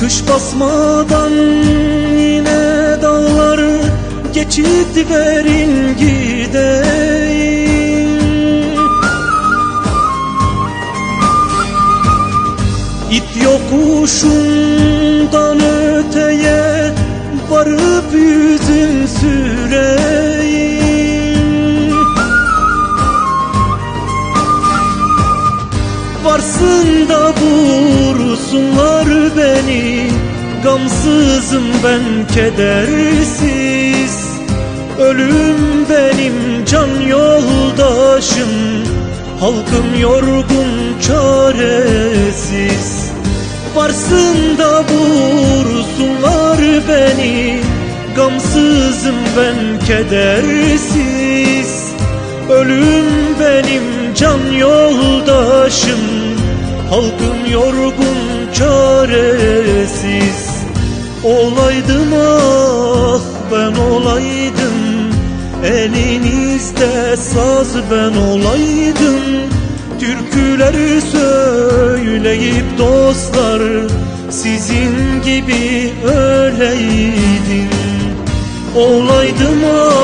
Kış basmadan yine dağları geçit verin gideyim. İt yokuşundan öteye varıp yüzün süreyim. Varsın da beni Gamsızım ben kedersiz. Ölüm benim can yoldaşım Halkım yorgun çaresiz. Varsın da vursunlar beni Gamsızım ben kedersiz. Ölüm benim can yoldaşım Halkım yorgun çaresiz Olaydım ah ben olaydım. Elinizde saz ben olaydım. Türküleri söyleyip dostlar Sizin gibi öleydim Olaydım ah